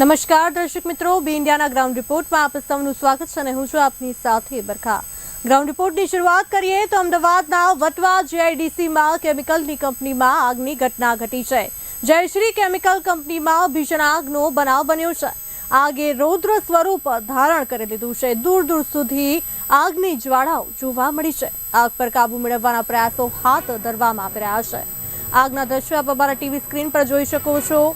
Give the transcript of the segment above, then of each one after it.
નમસ્કાર, દર્શક મિત્રો. બી ઇન્ડિયાના ગ્રાઉન્ડ રિપોર્ટમાં આપ સૌનું સ્વાગત છે અને હું છું આપની સાથે બરખા. ગ્રાઉન્ડ રિપોર્ટની શરૂઆત કરીએ તો અમદાવાદના વટવા જીઆઈડીસીમાં કેમિકલની કંપનીમાં આગની ઘટના ઘટી છે. જયશ્રી કેમિકલ કંપનીમાં ભીષણ આગનો બનાવ બન્યો છે. આગે રૌદ્ર સ્વરૂપ ધારણ કરી લીધું છે. દૂર દૂર સુધી આગની જ્વાળાઓ જોવા મળી છે. આગ પર કાબુ મેળવવાના પ્રયાસો હાથ ધરવામાં આવી રહ્યા છે. આગના દ્રશ્યો આપ અમારા ટીવી સ્ક્રીન પર જોઈ શકો છો.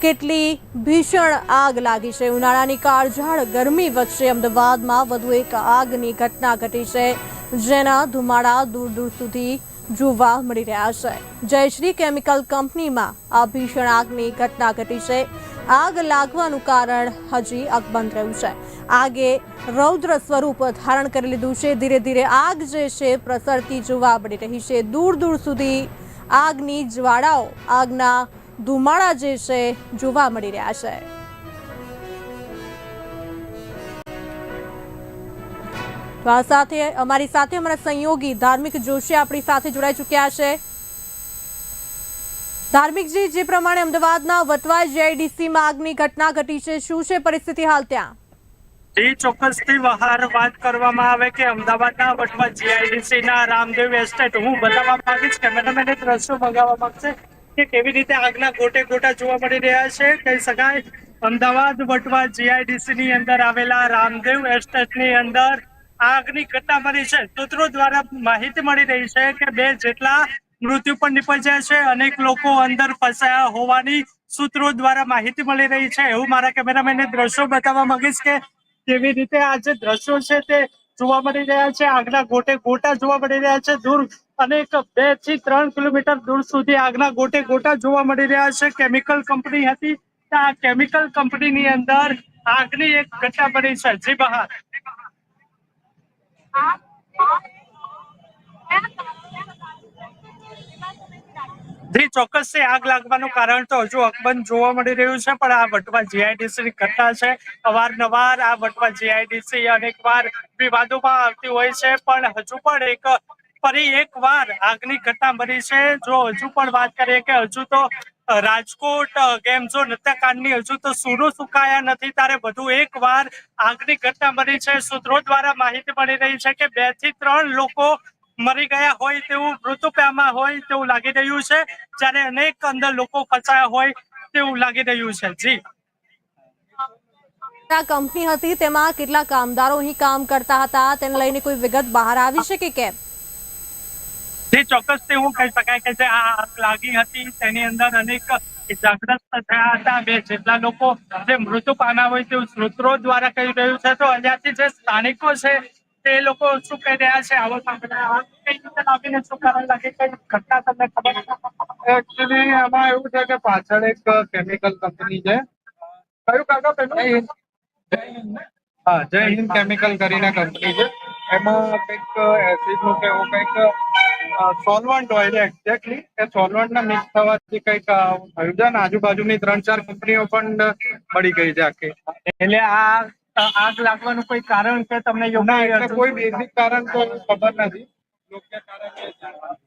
કેટલી ભીષણ આગ લાગી છે. ઉનાળાની કાળઝાળ ગરમી વચ્ચે અમદાવાદમાં વધુ એક આગની ઘટના ઘટી છે, જેના ધુમાડા દૂર દૂર સુધી જોવા મળી રહ્યા છે. જયશ્રી કેમિકલ કંપનીમાં આ ભીષણ આગની ઘટના ઘટી છે. આગ લાગવાનું કારણ હજી અકબંધ રહ્યું છે. આગે રૌદ્ર સ્વરૂપ ધારણ કરી લીધું છે. ધીરે ધીરે આગ જે છે, પ્રસરતી જોવા મળી રહી છે. દૂર દૂર સુધી આગની જ્વાળાઓ, આગના ધુમાડા જે છે, જોવા મળી રહ્યા છે. આ સાથે, અમારી સાથે અમારા સંયોગી ધાર્મિક જોશી આપણી સાથે જોડાઈ ચૂક્યા છે. ધાર્મિકજી જે પ્રમાણે અમદાવાદના વટવા જીઆઈડીસીમાં આગની ઘટના ઘટી છે, શું છે પરિસ્થિતિ હાલ ત્યાં? એ ચોક્કસથી બહાર વાત કરવામાં આવે કે અમદાવાદના વટવા જીઆઈડીસી ના રામદેવ એસ્ટેટ, હું બતાવવા માંગીશ કેમેરામેન દ્રશ્યો મંગાવવા માંગશે. કે કેવી રીતે આગના ગોટે ગોટા જોવા મળી રહ્યા છે? કહી શકાય, અમદાવાદ વટવા જીઆઈડીસી ની અંદર આવેલા રામદેવ એસ્ટેટની અંદર આગની ઘટના બની છે. સૂત્રો દ્વારા માહિતી મળી રહી છે કે બે જેટલા મૃત્યુ પણ નિપજ્યા છે. અનેક લોકો અંદર ફસાયા હોવાની સૂત્રો દ્વારા માહિતી મળી રહી છે. એવું મારા કેમેરામેને દ્રશ્યો બતાવવા માંગીશ કે કેવી રીતે આ જે દ્રશ્યો છે તે જોવા મળી રહ્યા છે. આગના ગોટે ગોટા જોવા મળી રહ્યા છે. દૂર અનેક બેથી ત્રણ કિલોમીટર દૂર સુધી આગના ગોટે ગોટા જોવા મળી રહ્યા છે. કેમિકલ કંપની હતી. આ કેમિકલ કંપનીની અંદર આગની એક ઘટના બની છે. જી બહાર. જી ચોક્કસ આગ લાગવાનું કારણ તો હજુ અકબંધ જોવા મળી રહ્યું છે, પણ આ વટવા જીઆઈડીસી ની ઘટના છે. અવારનવાર આ વટવા જીઆઈડીસી અનેક વાર વિવાદોમાં આવતી હોય છે, પણ હજુ પણ એક ફરી એક વાર આગની ઘટના બની છે. જો હજુ પણ વાત કરીએ કે હજુ તો રાજકોટ ગેમ ઝોન હત્યાકાંડની હજુ તો સૂરો સુકાયા નથી. ત્યારે વધુ એક વાર આગની ઘટના બની છે. સૂત્રો દ્વારા માહિતી મળી રહી છે કે બેથી ત્રણ લોકો મરી ગયા હોય તેવું મૃત્યુપ્યામાં હોય તેવું લાગી રહ્યું છે. જ્યારે અનેક અંદર લોકો ફસાયા હોય તેવું લાગી રહ્યું છે. જી. કંપની હતી, તેમાં કેટલા કામદારો અહીં કામ કરતા હતા. તેને લઈને કોઈ વિગત બહાર આવી છે કે કેમ? જે ચોક્કસથી હું કહી શકાય કે જે આ આગ લાગી હતી તેની અંદર અનેક ઇજાગ્રસ્ત થયા હતા. બે જેટલા લોકો જે મૃત્યુ પામ્યા હોય તેવું સૂત્રો દ્વારા કહી રહ્યું છે. તો અહીંયાથી જે સ્થાનિકો છે તે લોકો શું કહી રહ્યા છે? આવો કઈ રીતે લાગીને શું કારણ લાગે? કઈ ઘટના તમને ખબર એકચુઅલી આમાં એવું છે કે પાછળ એક કેમિકલ કંપની છે. કયું કાકા પેલું? હા જય હિન્દ કેમિકલ કરીને કંપની છે. એમાં કંઈક એસિડનું કે એવું કંઈક સોલવન્ટ હોય છે એક્ઝેક્ટલી એ સોલવન્ટ ના મિક્સ થવાથી કંઈક થયું છે ને આજુબાજુની ત્રણ ચાર કંપનીઓ પણ મળી ગઈ છે આખી. એટલે આ આગ લાગવાનું કોઈ કારણ છે તમને ના યોગ્ય કોઈ બેઝિક કારણ તો ખબર નથી. યોગ્ય કારણ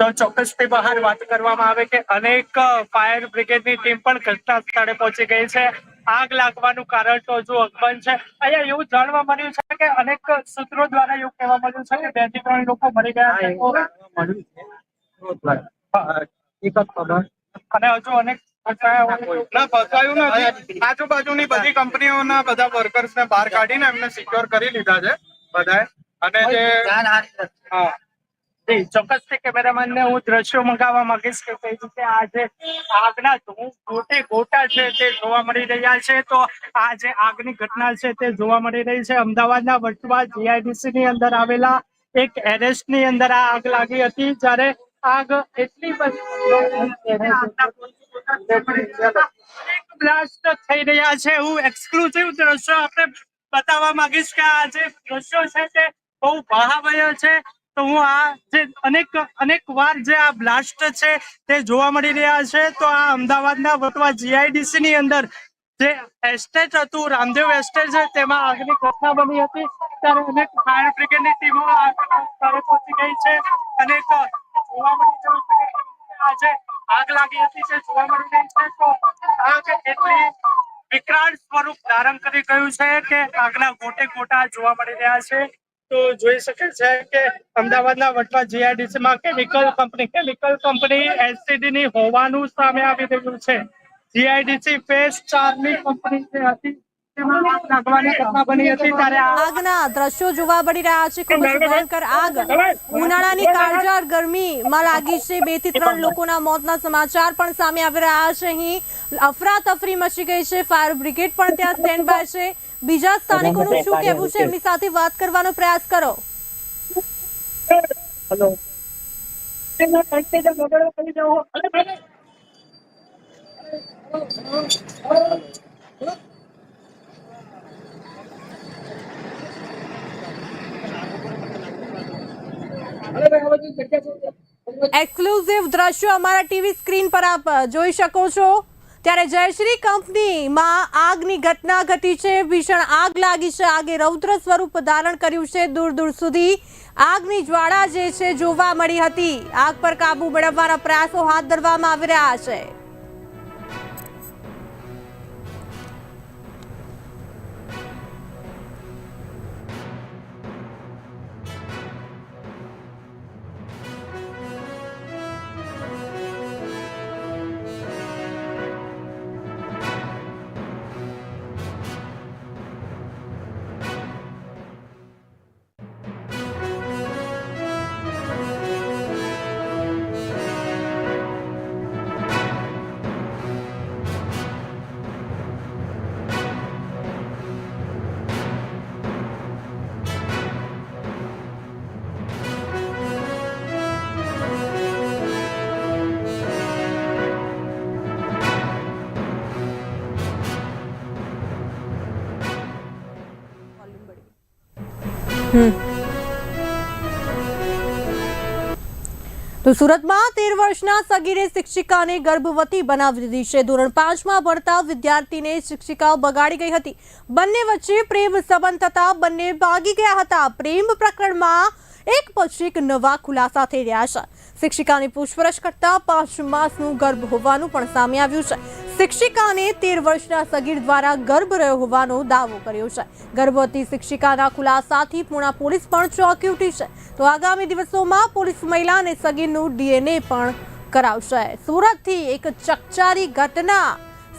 તો ચોક્કસથી બહાર વાત કરવામાં આવે કે અનેક ફાયર બ્રિગેડની ટીમ પણ ઘટના સ્થળે પહોંચી ગઈ છે. આગ લાગવાનું કારણ તો હજુ અકબંધ છે. અહીંયા એવું જાણવા મળ્યું છે કે અનેક સૂત્રો દ્વારા એવું કહેવા મળ્યું છે કે બેથી ત્રણ લોકો મરી ગયા અને હજુ અનેક ફસાયા ફસાયું નથી. આજુબાજુની બધી કંપનીઓના બધા વર્કર્સ ને બહાર કાઢીને એમને સિક્યોર કરી લીધા છે બધાએ. અને જે હા. જી ચોક્કસથી કેમેરામેન ને હું દ્રશ્યો મંગાવવા માંગીશ કે કઈ રીતે આ જે આગના ગોટે ગોટા છે તે જોવા મળી રહ્યા છે. તો આ જે આગની ઘટના છે તે જોવા મળી રહી છે. અમદાવાદના વટવા જીઆઈડીસી ની અંદર આવેલા એક એરેસ્ટની અંદર આ આગ લાગી હતી. જ્યારે આગ એટલી બધી બ્લાસ્ટ થઈ રહ્યા છે. હું એક્સક્લુઝિવ દ્રશ્યો આપણે બતાવવા માંગીશ કે આ જે દ્રશ્યો છે તે બહુ ભાવાભય છે. તો હું આ જે અનેક અનેક વાર જે આ બ્લાસ્ટ છે તે જોવા મળી રહ્યા છે. તો આ અમદાવાદના વટવા જીઆઈડીસી ની અંદર જે એસ્ટેટ હતું, રામદેવ એસ્ટેટ છે, તેમાં આગની ઘટના બની હતી. ત્યારે અનેક ફાયર બ્રિગેડની ટીમો સ્થળે પહોંચી ગઈ છે. અને જોવા મળી આજે આગ લાગી હતી જે જોવા મળી રહી છે. તો આગ એટલી વિકરાળ સ્વરૂપ ધારણ કરી ગયું છે કે આગના ગોટે ગોટા જોવા મળી રહ્યા છે. તો જોઈ શકે છે કે અમદાવાદના વટવા જીઆઈડીસી માં chemical company chemical company LCD ની હોવાનું સામે આવી રહ્યું છે. જીઆઈડીસી ચારની કંપની જે હતી આગના દ્રશ્યો જોવા મળી રહ્યા છે. ઉનાળાની કાળજાળ ગરમીમાં લાગી છે. બેથી ત્રણ લોકોના મોતના સમાચાર પણ સામે આવી રહ્યા છે. અહીં અફરાતફરી મચી ગઈ છે. ફાયર બ્રિગેડ પણ ત્યાં સ્ટેન્ડ બાય છે. બીજા સ્થાનિકોનું શું કહેવું છે? એમની સાથે વાત કરવાનો પ્રયાસ કરો. હેલો. એક્સક્લુઝિવ દ્રશ્યો અમારા ટીવી સ્ક્રીન પર આપ જોઈ શકો છો. ત્યારે જયશ્રી કંપનીમાં આગની ઘટના ઘટી છે. ભીષણ આગ લાગી છે. આગે રૌદ્ર સ્વરૂપ ધારણ કર્યું છે દૂર દૂર સુધી. આગની જ્વાળા જે છે જોવા મળી હતી. આગ પર કાબુ મેળવવાના પ્રયાસો હાથ ધરવામાં આવી રહ્યા છે. તો સુરતમાં તેર વર્ષના સગીરે શિક્ષિકાને ગર્ભવતી બનાવી દીધી છે. ધોરણ પાંચમાં ભણતા વિદ્યાર્થીને શિક્ષિકાઓ બગાડી ગઈ હતી. બંને વચ્ચે પ્રેમ સંબંધ થતા બંને ભાગી ગયા હતા. પ્રેમ પ્રકરણમાં એક પછી એક નવા ખુલાસા થઈ રહ્યા છે. શિક્ષિકાની પૂછપરછ કરતા પાંચ માસનું ગર્ભ હોવાનું પણ સામે આવ્યું છે. શિક્ષિકાને તેર વર્ષના સગીર દ્વારા ગર્ભ રહ્યો હોવાનો દાવો કર્યો છે. ગર્ભવતી શિક્ષિકાના ખુલાસાથી પૂણા પોલીસ પણ ચોંકી ઉઠી છે. તો આગામી દિવસોમાં પોલીસ મહિલા અને સગીરનું ડીએનએ પણ કરાવશે. સુરતથી એક ચકચારી ઘટના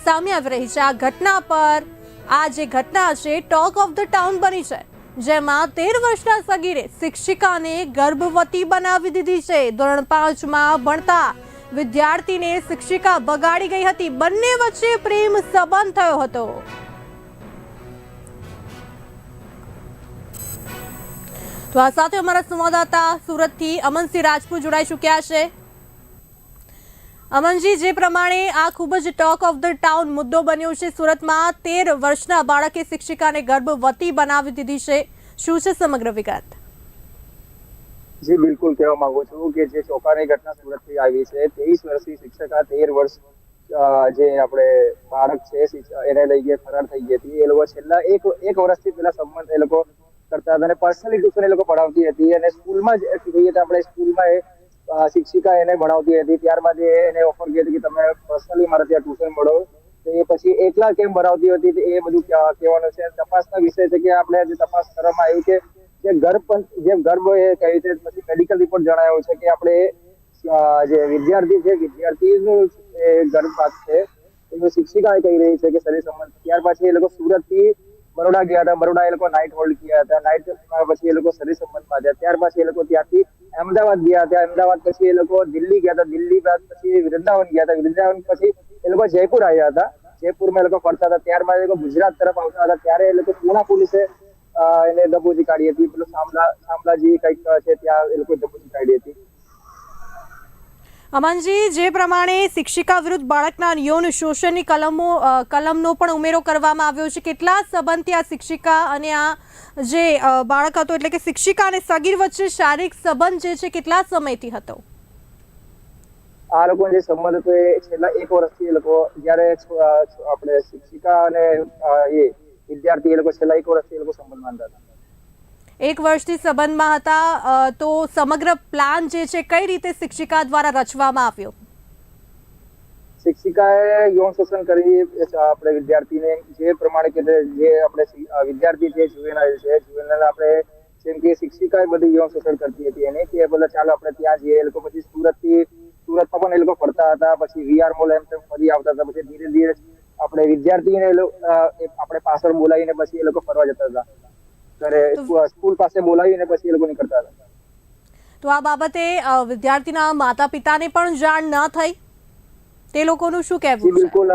સામે આવી રહી છે. આ ઘટના પર આ જે ઘટના છે ટોક ઓફ ધ ટાઉન બની છે. જેમાં તેર વર્ષના સગીરે શિક્ષિકાને ગર્ભવતી બનાવી દીધી છે. ધોરણ પાંચમાં ભણતા વિદ્યાર્થીને શિક્ષિકા બગાડી ગઈ હતી. બંને વચ્ચે પ્રેમ સંબંધ થયો હતો. તો આ સાથે અમારા સંવાદદાતા સુરતથી અમનસિંહ રાજપૂત જોડાઈ ચૂક્યા છે. અમનજી, જે પ્રમાણે આ ખૂબ જ ટોક ઓફ ધ ટાઉન મુદ્દો બન્યો છે, સુરતમાં તેર વર્ષના બાળકે શિક્ષિકાને ગર્ભવતી બનાવી દીધી છે. શું છે સમગ્ર વિગત? જી, બિલકુલ કહેવા માંગુ છું કે જે ચોંકાની ઘટના સુરતથી આવી છે તેવીસ વર્ષની શિક્ષકા તેર વર્ષ જે આપણે બાળક છે એને લઈ ગયા ફરાર થઈ ગઈ હતી. એ લોકો છેલ્લા એક એક વર્ષથી પેલા સંબંધ એ લોકો કરતા હતા અને પર્સનલી ટ્યુશન એ લોકો પઢાવતી હતી અને સ્કૂલમાં જ, કહીએ તો આપણે સ્કૂલમાં શિક્ષિકા એને ભણાવતી હતી. ત્યારબાદ એને ઓફર કરી હતી કે તમે પર્સનલી મારા ત્યાં ટ્યુશન ભણો. તો એ પછી એકલા કેમ ભણાવતી હતી એ બધું કહેવા- કહેવાનું છે. તપાસના વિષય છે કે આપણે જે તપાસ કરવામાં આવી કે જે ગર્ભ જે ગર્ભ એ કહ્યું છે પછી મેડિકલ રિપોર્ટ જણાયો છે કે આપણે જે વિદ્યાર્થી છે, વિદ્યાર્થીનું ગર્ભપાત છે, એનું શિક્ષિકા એ કહી રહી છે કે શરીર સંબંધ. ત્યાર પછી એ લોકો સુરતથી બરોડા ગયા હતા બરોડા એ લોકો નાઇટ હોલ્ડ કર્યા હતા નાઇટ પછી એ લોકો શરીર સંબંધ બાંધ્યા ત્યાર પછી એ લોકો ત્યાંથી અમદાવાદ ગયા હતા. અમદાવાદ પછી એ લોકો દિલ્હી ગયા હતા. દિલ્હી બાદ પછી વૃંદાવન ગયા હતા. વૃંદાવન પછી એ લોકો જયપુર આવ્યા હતા. જયપુરમાં એ લોકો ફરતા હતા. ત્યારબાદ એ લોકો ગુજરાત તરફ આવતા હતા. ત્યારે એ લોકો પૂના પોલીસે એને દબોચી કાઢી હતી. પેલું શામલા શામલાજી કંઈક છે, ત્યાં એ લોકો દબોચી કાઢી હતી. અમનજી, જે પ્રમાણે શિક્ષિકા વિરુદ્ધ બાળકના યૌન શોષણની કલમો કલમનો પણ ઉમેરો કરવામાં આવ્યો છે, કેટલા સંબંધથી આ શિક્ષિકા અને આ જે બાળક હતો, એટલે કે શિક્ષિકા અને સગીર વચ્ચે શારીરિક સંબંધ જે છે, કેટલા સમયથી હતો? આ લોકો જે સંબંધ હતો, એ છેલ્લા એક વર્ષથી એ લોકો, જયારે આપણે શિક્ષિકા અને એ વિદ્યાર્થી એ લોકો છેલ્લા એક વર્ષથી એ લોકો સંબંધ માનતા હતા. એક વર્ષથી સંબંધમાં હતા તો સમગ્ર પ્લાન જે છે, કઈ રીતે શિક્ષિકા દ્વારા રચવામાં આવ્યો? શિક્ષિકાએ યૌન શોષણ કરી આપણે વિદ્યાર્થીને જે પ્રમાણે કે જે આપણે વિદ્યાર્થી છે જુવેનાઇલ છે જુવેનાઇલ આપણે જેમ કે શિક્ષિકાએ બધી યૌન શોષણ કરતી હતી એને, કે બોલે ચાલો આપણે ત્યાં જઈએ, એ લોકો પછી સુરતથી, સુરતમાં પણ એ લોકો ફરતા હતા, પછી વીઆર મોલ એમ તેમ ફરી આવતા હતા, પછી ધીરે ધીરે આપણે વિદ્યાર્થીને આપણે પાછળ બોલાવીને પછી એ લોકો ફરવા જતા હતા. ઘરે તો- સ્કૂલ પાસે બોલાવીને પછી એ લોકો કરતા હતા. તો આ બાબતે વિદ્યાર્થીના માતા પિતાને પણ જાણ ન થઈ? તે લોકોનું શું કહેવું છે બિલકુલ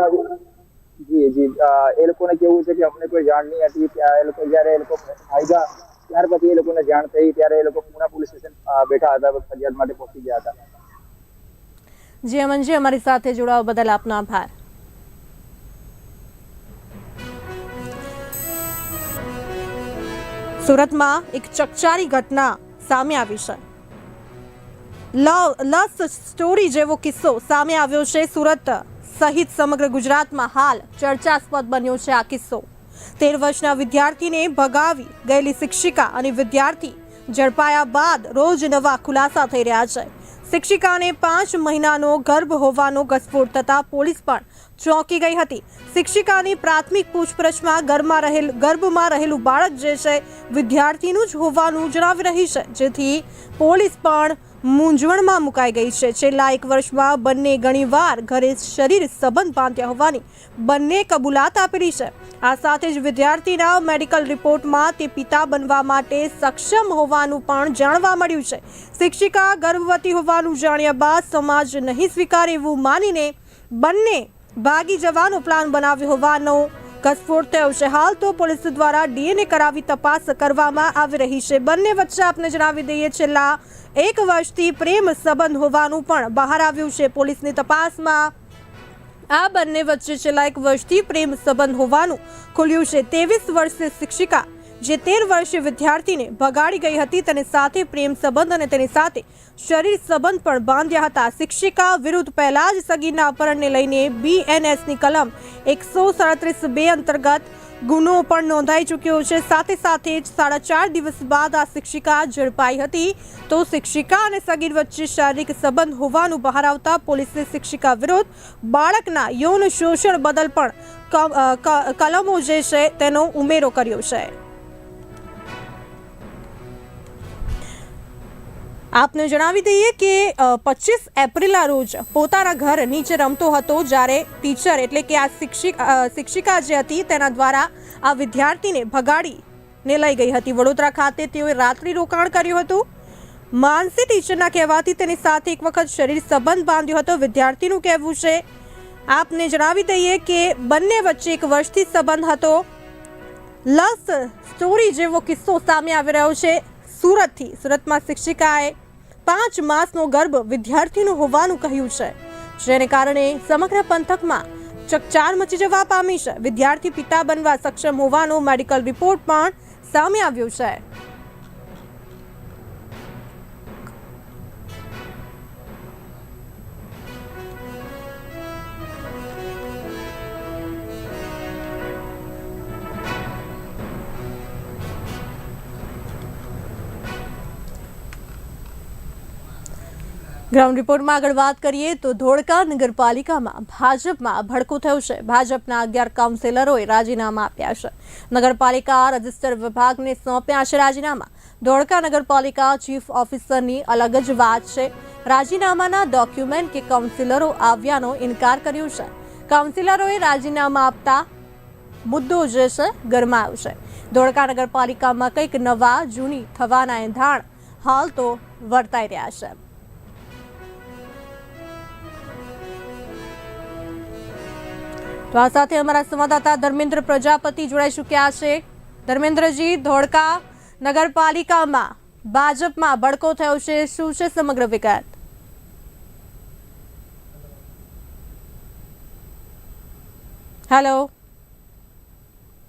જી જી એ લોકોને કેવું છે કે અમને કોઈ જાણ નહીં હતી. ત્યાં એ લોકો જ્યારે એ લોકો આવ્યા ત્યાર પછી એ લોકોને જાણ થઈ. ત્યારે એ લોકો પુના પોલીસ સ્ટેશન બેઠા હતા ફરિયાદ માટે પહોંચી ગયા હતા. જી અમનજી અમારી સાથે જોડાવા બદલ આપનો આભાર. સુરતમાં એક ચકચારી ઘટના સામે આવી છે. લવ સ્ટોરી જેવો કિસ્સો સામે આવ્યો છે સુરત સહિત સમગ્ર ગુજરાતમાં હાલ ચર્ચાસ્પદ બન્યો છે આ કિસ્સો. તેર વર્ષના વિદ્યાર્થીને ભગાવી ગયેલી શિક્ષિકા અને વિદ્યાર્થી ઝડપાયા બાદ રોજ નવા ખુલાસા થઈ રહ્યા છે. શિક્ષિકાને પાંચ મહિનાનો ગર્ભ હોવાનો ઘસફોડ થતાં પોલીસ પણ ચોંકી ગઈ હતી. શિક્ષિકાની પ્રાથમિક પૂછપરછમાં ગર્ભમાં રહેલ, ગર્ભમાં રહેલું બાળક જે છે, વિદ્યાર્થીનું જ હોવાનું જણાવી રહી છે. જેથી પોલીસ પણ મૂંઝવણમાં મુકાઈ ગઈ છે. છેલ્લા એક વર્ષમાં બંને ઘણીવાર ઘરે શરીર સંબંધ બાંધ્યા હોવાની બંને કબૂલાત આપેલી છે. આ સાથે જ વિદ્યાર્થીના મેડિકલ રિપોર્ટમાં તે પિતા બનવા માટે સક્ષમ હોવાનું પણ જાણવા મળ્યું છે. શિક્ષિકા ગર્ભવતી હોવાનું જાણ્યા બાદ સમાજ નહીં સ્વીકારે એવું માનીને બંને ભાગી જવાનો પ્લાન બનાવ્યો હોવાનો. ઘસફોડ થયો છે હાલ તો પોલીસ દ્વારા ડીએનએ કરાવી તપાસ કરવામાં આવી રહી છે. બંને વચ્ચે આપને જણાવી દઈએ, છેલ્લા એક વર્ષથી પ્રેમ સંબંધ હોવાનું પણ બહાર આવ્યું છે પોલીસની તપાસમાં. આ બંને વચ્ચે છેલ્લા એક વર્ષથી પ્રેમ સંબંધ હોવાનું ખુલ્યું છે. ત્રેવીસ વર્ષીય શિક્ષિકા જે તેર વર્ષીય વિદ્યાર્થીને ભગાડી ગઈ હતી, તેને સાથે પ્રેમ સંબંધ અને તેની સાથે શરીર સંબંધ પણ બાંધ્યા હતા. શિક્ષિકા વિરુદ્ધ પહેલા જ સગીરના અપહરણને લઈને બીએનએસની કલમ એકસો સાડત્રીસ બે અંતર્ગત ગુનો પણ નોંધાઈ ચૂક્યો છે. સાથે સાથે જ સાડા ચાર દિવસ બાદ આ શિક્ષિકા ઝડપાઈ હતી. તો શિક્ષિકા અને સગીર વચ્ચે શારીરિક સંબંધ હોવાનું બહાર આવતા પોલીસે શિક્ષિકા વિરુદ્ધ બાળકના યૌન શોષણ બદલ પણ કલમો જે છે, તેનો ઉમેરો કર્યો છે. આપને જણાવી દઈએ કે પચીસ એપ્રિલના રોજ પોતાના ઘર નીચે રમતો હતો જ્યારે ટીચર એટલે કે આ શિક્ષિક જે હતી તેના દ્વારા આ વિદ્યાર્થીને ભગાડીને લઈ ગઈ હતી. વડોદરા ખાતે તેઓએ રાત્રિ રોકાણ કર્યું હતું. માનસી ટીચરના કહેવાથી તેની સાથે એક વખત શરીર સંબંધ બાંધ્યો હતો. વિદ્યાર્થીનું કહેવું છે, આપને જણાવી દઈએ કે બંને વચ્ચે એક વર્ષથી સંબંધ હતો. લસ સ્ટોરી જેવો કિસ્સો સામે આવી રહ્યો છે. સુરતથી સુરતમાં શિક્ષિકાએ પાંચ માસનો ગર્ભ વિદ્યાર્થીનું હોવાનું કહ્યું છે, જેને કારણે સમગ્ર પંથકમાં ચકચાર મચી જવા પામી છે. વિદ્યાર્થી પિતા બનવા સક્ષમ હોવાનો મેડિકલ રિપોર્ટ પણ સામે આવ્યો છે. ગ્રાઉન્ડ રિપોર્ટમાં આગળ વાત કરીએ તો ધોળકા નગરપાલિકામાં ભાજપમાં ભડકો થયો છે. ભાજપના અગિયાર કાઉન્સિલરોએ રાજીનામા આપ્યા છે. નગરપાલિકા રજિસ્ટર વિભાગને સોંપ્યા છે રાજીનામા. ધોળકા નગરપાલિકા ચીફ ઓફિસરની અલગ જ વાત છે. રાજીનામાના ડોક્યુમેન્ટ કે કાઉન્સિલરો આવ્યાનો ઇનકાર કર્યો છે. કાઉન્સિલરોએ રાજીનામા આપતા મુદ્દો જે છે ગરમાયો છે. ધોળકા નગરપાલિકામાં કંઈક નવા, જૂની થવાના એંધાણ હાલ તો વર્તાઈ રહ્યા છે. તો આ સાથે અમારા સંવાદદાતા ધર્મેન્દ્ર પ્રજાપતિ જોડાઈ ચૂક્યા છે. ધર્મેન્દ્રજી, ધોળકા નગરપાલિકામાં ભાજપમાં બડકો થયો છે. શું છે સમગ્ર વિગત? હેલો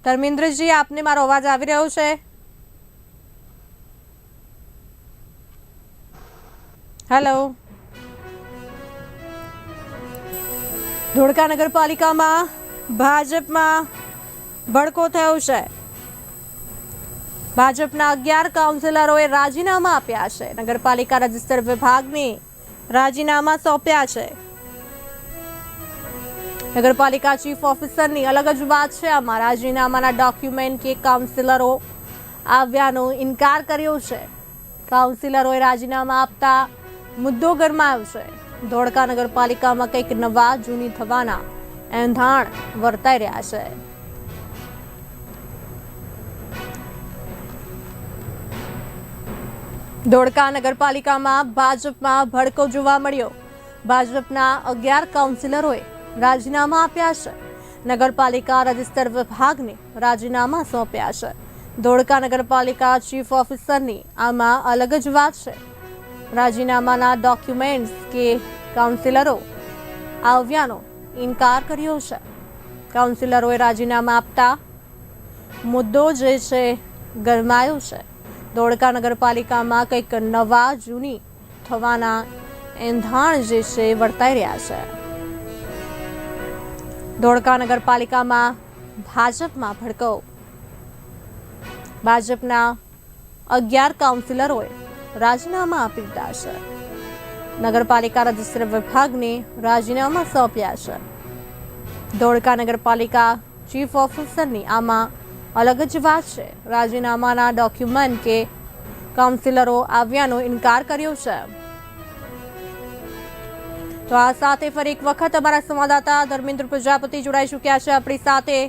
ધર્મેન્દ્રજી, આપને મારો અવાજ આવી રહ્યો છે? હેલો ધોળકા નગરપાલિકામાં ભાજપમાં ભડકો થયો છે. ભાજપના અગિયાર કાઉન્સિલરોએ રાજીનામા આપ્યા છે. નગરપાલિકા રજિસ્ટર વિભાગને રાજીનામા સોંપ્યા છે. નગરપાલિકા ચીફ ઓફિસરની અલગ જ વાત છે. આમાં રાજીનામાના ડોક્યુમેન્ટ કે કાઉન્સિલરો આવ્યાનો ઇનકાર કર્યો છે. કાઉન્સિલરોએ રાજીનામા આપતા મુદ્દો ગરમાયો છે. ધોળકા નગરપાલિકામાં કંઈક નવા, જૂની થવાના એંધાણ વર્તાઈ રહ્યા છે. ધોળકા નગરપાલિકામાં ભાજપમાં ભડકો જોવા મળ્યો. ભાજપના અગિયાર કાઉન્સિલરોએ રાજીનામા આપ્યા છે. નગરપાલિકા રજિસ્ટર વિભાગને રાજીનામા સોંપ્યા છે. ધોળકા નગરપાલિકા ચીફ ઓફિસરની આમાં અલગ જ વાત છે. રાજીનામાના ડોક્યુમેન્ટ્સ કે કાઉન્સિલરો આવ્યાનો ઇનકાર કર્યો છે. કાઉન્સિલરોએ રાજીનામા આપતા મુદ્દો જે છે ગરમાયો છે. ધોળકા નગરપાલિકામાં કંઈક નવા જૂની થવાના એંધાણ જે છે વર્તાઈ રહ્યા છે. ધોળકા નગરપાલિકામાં ભાજપમાં ભડકો ભાજપના અગિયાર કાઉન્સિલરોએ રાજીનામા આપી દીધા છે. નગરપાલિકા રજિસ્ટર વિભાગને રાજીનામા સોંપ્યા છે. ધોળકા નગરપાલિકા ચીફ ઓફિસરની આમાં અલગ જ વાત છે. રાજીનામાના ડોક્યુમેન્ટ કે કાઉન્સિલરો આવ્યાનો ઇનકાર કર્યો છે. તો આ સાથે ફરી એક વખત અમારા સંવાદદાતા ધર્મેન્દ્ર પ્રજાપતિ જોડાઈ ચૂક્યા છે. આપણી સાથે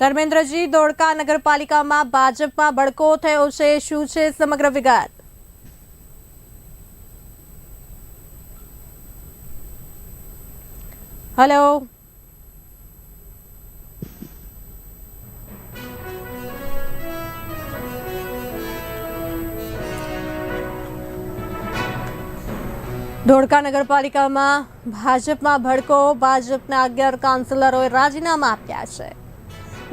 ધર્મેન્દ્રજી, ધોળકા નગરપાલિકામાં ભાજપમાં ભડકો થયો છે. શું છે સમગ્ર વિગત? હેલો ધોળકા નગરપાલિકામાં ભાજપમાં ભડકો, ભાજપના અગિયાર કાઉન્સિલરોએ રાજીનામા આપ્યા છે.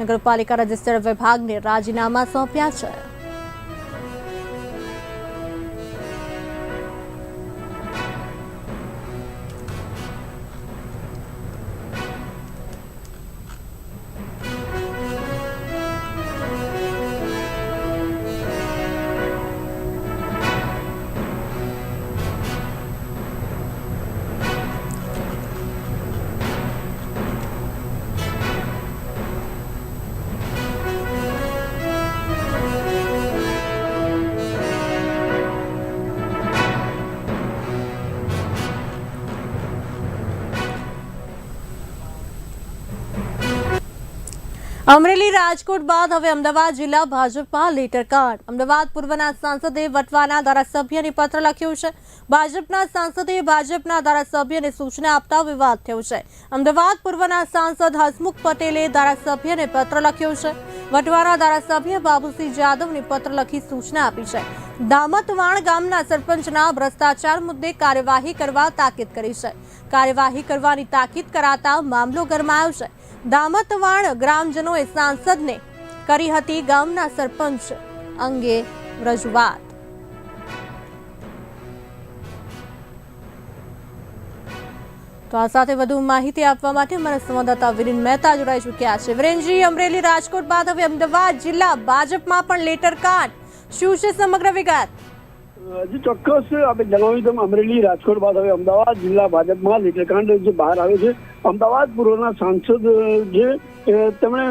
નગરપાલિકા રજિસ્ટર વિભાગને રાજીનામા સોંપ્યા છે. અમરેલી રાજકોટ બાદ હવે અમદાવાદ જિલ્લા ભાજપમાં લેટર કાર્ડ. અમદાવાદ પૂર્વના સાંસદે વટવાના ધારાસભ્યને પત્ર લખ્યો છે. ભાજપના સાંસદે ભાજપના ધારાસભ્યને સૂચના આપતા વિવાદ થયો છે. અમદાવાદ પૂર્વના સાંસદ હસમુખ પટેલે ધારાસભ્યને પત્ર લખ્યો છે. વટવાના ધારાસભ્ય બાબુસિંહ જાદવને પત્ર લખી સૂચના આપી છે. દામતવાણ ગામના સરપંચના ભ્રષ્ટાચાર મુદ્દે કાર્યવાહી કરવા તાકીદ કરી છે. કાર્યવાહી કરવાની તાકીદ કરાતા મામલો ગરમાયો છે. દામતવાણ ગ્રામજનોએ સાંસદને કરી હતી ગામના સરપંચ અંગે રજૂઆત. તો આ સાથે વધુ માહિતી આપવા માટે અમારા સંવાદદાતા વિરેન મહેતા જોડાઈ ચૂક્યા છે. વિરેનજી, અમરેલી રાજકોટ બાદ હવે અમદાવાદ જિલ્લા ભાજપમાં પણ લેટર કાર્ડ શું છે સમગ્ર વિગત? હજી ચોક્કસ આપણે જણાવ્યું તેમ અમરેલી, રાજકોટ બાદ હવે અમદાવાદ જિલ્લા ભાજપમાં લીટરકાંડ જે બહાર આવે છે. અમદાવાદ પૂર્વના સાંસદ જે તેમણે,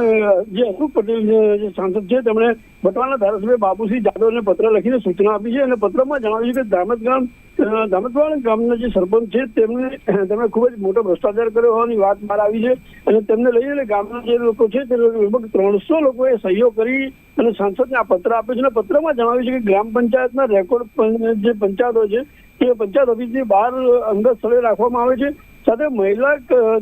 જે અશોક પટેલ જે સાંસદ છે, તેમણે બટવાના ધારાસભ્ય બાબુસિંહ જાદવને પત્ર લખીને સૂચના આપી છે અને પત્રમાં જણાવ્યું છે કે દામત ગામ અ, દામતવાડ ગામના જે સરપંચ છે તેમને તેમણે ખૂબ જ મોટો ભ્રષ્ટાચાર કર્યો હોવાની વાત બહાર આવી છે અને તેમને લઈને ગામના જે લોકો છે તે લગભગ ત્રણસો લોકોએ સહયોગ કરી અને સાંસદને આ પત્ર આપ્યો છે અને પત્રમાં જણાવ્યું છે કે ગ્રામ પંચાયતના રેકોર્ડ જે પંચાયતો છે તે પંચાયત ઓફિસની બહાર અંગત સ્થળે રાખવામાં આવે છે સાથે મહિલા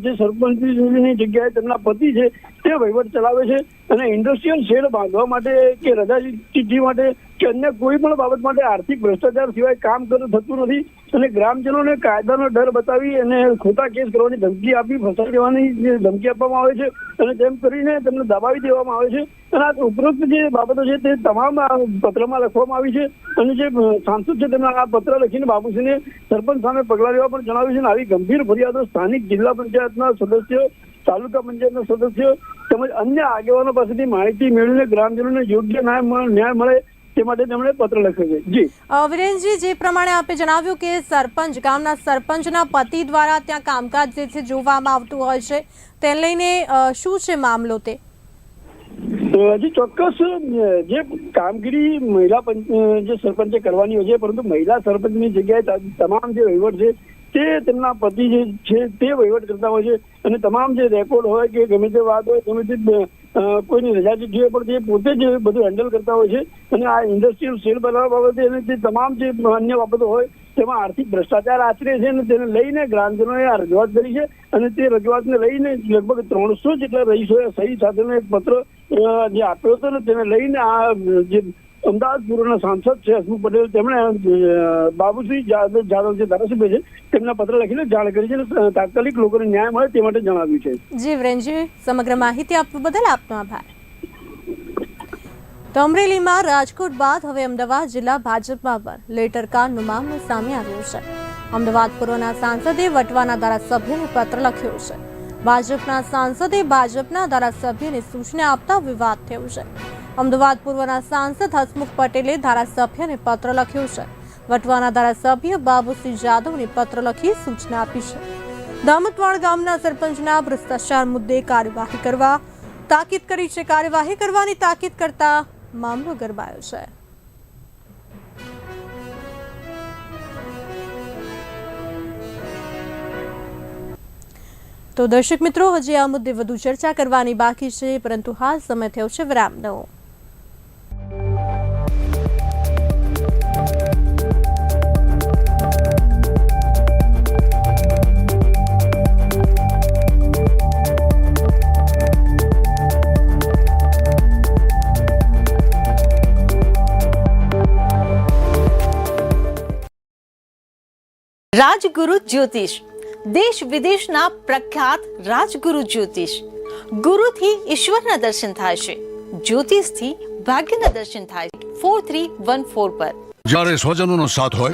જે સરપંચની જગ્યાએ તેમના પતિ છે, તે વહીવટ ચલાવે છે અને ઇન્ડસ્ટ્રીયલ શેડ બાંધવા માટે કે રજા ચિઠ્ઠી માટે કે અન્ય કોઈ પણ બાબત માટે આર્થિક ભ્રષ્ટાચાર સિવાય કામ થતું નથી. અને ગ્રામજનોને કાયદાનો ડર બતાવી અને ખોટા કેસ કરવાની ધમકી આપી, ફસાઈ દેવાની જે ધમકી આપવામાં આવે છે અને તેમ કરીને તેમને દબાવી દેવામાં આવે છે. અને આ ઉપરોક્ત જે બાબતો છે તે તમામ પત્રમાં લખવામાં આવી છે. અને જે સાંસદ છે તેમના આ પત્ર લખીને બાપુસિંહને સરપંચ સામે પગલાં લેવા પણ જણાવ્યું છે અને આવી ગંભીર ફરિયાદો સ્થાનિક જિલ્લા પંચાયતના સદસ્યો તાલુકા પંચાયતના સદસ્યો તેમજ અન્ય આગેવાનો પાસેથી માહિતી મેળવીને ગ્રામજનોને યોગ્ય ન્યાય ન્યાય મળે તે માટે તેમણે પત્ર લખ્યો છે. જી. વિરેનજી જે પ્રમાણે આપે જણાવ્યું કે સરપંચ ગામના સરપંચના પતિ દ્વારા ત્યાં કામકાજ જે છે જોવામાં આવતું હોય છે તેને લઈને શું છે મામલો તે? અ, ચોક્કસ જે કામગીરી મહિલા પંચ જે સરપંચે કરવાની હોય છે પરંતુ મહિલા સરપંચની જગ્યાએ તમામ જે વહીવટ છે તે તેમના પતિ છે, તે વહીવટ કરતા હોય છે. અને તમામ જે રેકોર્ડ હોય કે ગમે તે વાત હોય, ગમે તે કોઈની રજા ચિઠ્ઠી હોય, પણ તે પોતે જ બધું હેન્ડલ કરતા હોય છે. અને આ ઇન્ડસ્ટ્રીયલ સેલ બનાવવા બાબતે અને તે તમામ જે અન્ય બાબતો હોય, તેમાં આર્થિક ભ્રષ્ટાચાર આચરે છે અને તેને લઈને ગ્રામજનોએ આ રજૂઆત કરી છે. અને તે રજૂઆતને લઈને લગભગ ત્રણસો જેટલા રહીશોએ સહી સાથેનો એક પત્ર જે આપ્યો હતો ને, તેને લઈને આ જે અમદાવાદ પૂર્વના સાંસદ છે, હસમુખ પટેલ, તેમણે બાબુસિંહ જાદવ જે ધારાસભ્ય છે, તેમના પત્ર લખીને જાણ કરી છે તાત્કાલિક લોકોને ન્યાય મળે તે માટે જણાવ્યું છે. જી વિરેનજી, સમગ્ર માહિતી આપવા બદલ આપનો આભાર. તો અમરેલીમાં રાજકોટ બાદ હવે અમદાવાદ જિલ્લા ભાજપમાં પણ લેટર કારનો મામલો સામે આવ્યું છે. અમદાવાદ પૂર્વના સાંસદે વટવાના ધારાસભ્યને પત્ર લખ્યો છે. ભાજપના સાંસદે ભાજપના ધારાસભ્યને સૂચના આપતા વિવાદ થયો છે. અમદાવાદ પૂર્વના સાંસદ હસમુખ પટેલે ધારાસભ્યને પત્ર લખ્યો છે. વટવાના ધારાસભ્ય બાબુસિંહ જાદવને પત્ર લખી સૂચના આપી છે. દામતવાડ ગામના સરપંચના ભ્રષ્ટાચાર મુદ્દે કાર્યવાહી કરવા તાકીદ કરી છે. કાર્યવાહી કરવાની તાકીદ કરતા મામલો ગરબાયો છે. તો દર્શક મિત્રો, હજી આ મુદ્દે વધુ ચર્ચા કરવાની બાકી છે, પરંતુ હાલ સમય થયો છે વિરામનો. રાજગુરુ જ્યોતિષ. દેશ વિદેશના પ્રખ્યાત રાજગુરુ જ્યોતિષ. ગુરુથી ઈશ્વરના દર્શન થાય છે. જ્યોતિષથી ભાગ્યના દર્શન થાય છે. ફોર થ્રી વન ફોર પર. જ્યારે સ્વજનોનો સાથ હોય